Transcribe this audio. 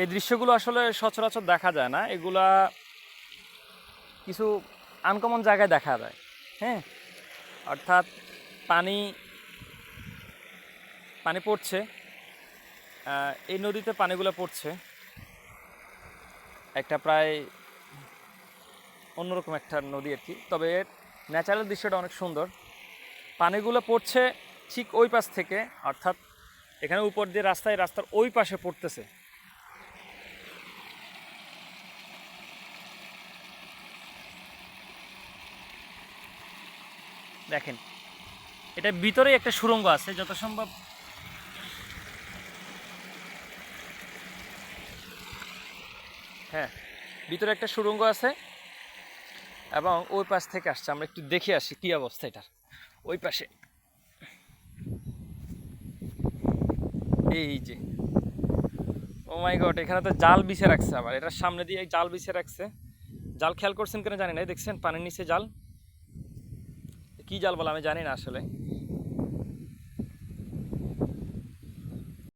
এই দৃশ্যগুলো আসলে সচরাচর দেখা যায় না। এগুলা কিছু আনকমন জায়গায় দেখা যায় হ্যাঁ? অর্থাৎ পানি পানি পড়ছে এই নদীতে পানিগুলো পড়ছে। একটা প্রায় অন্যরকম একটা নদী আর কি। তবে এর ন্যাচারাল দৃশ্যটা অনেক সুন্দর। পানিগুলো পড়ছে ঠিক ওই পাশ থেকে, অর্থাৎ এখানে উপর দিয়ে রাস্তায় রাস্তার ওই পাশে পড়তেছে। দেখেন, এটা ভিতরে একটা সুড়ঙ্গ আছে, যত সম্ভব। হ্যাঁ ভিতরে একটা সুড়ঙ্গ আছে এবং ওই পাশ থেকে আসছে। আমরা একটু দেখে আসি কি অবস্থা এটার। ওই পাশে। এই যে। ও মাই গড, এখানে তো জাল বিছে রাখছে আবার। এটার সামনে দিয়ে জাল বিছে রাখছে। জাল খেয়াল করছেন কেন জানি না দেখছেন, পানির নিচে জাল। কি জাল বলে আমি জানি না আসলে।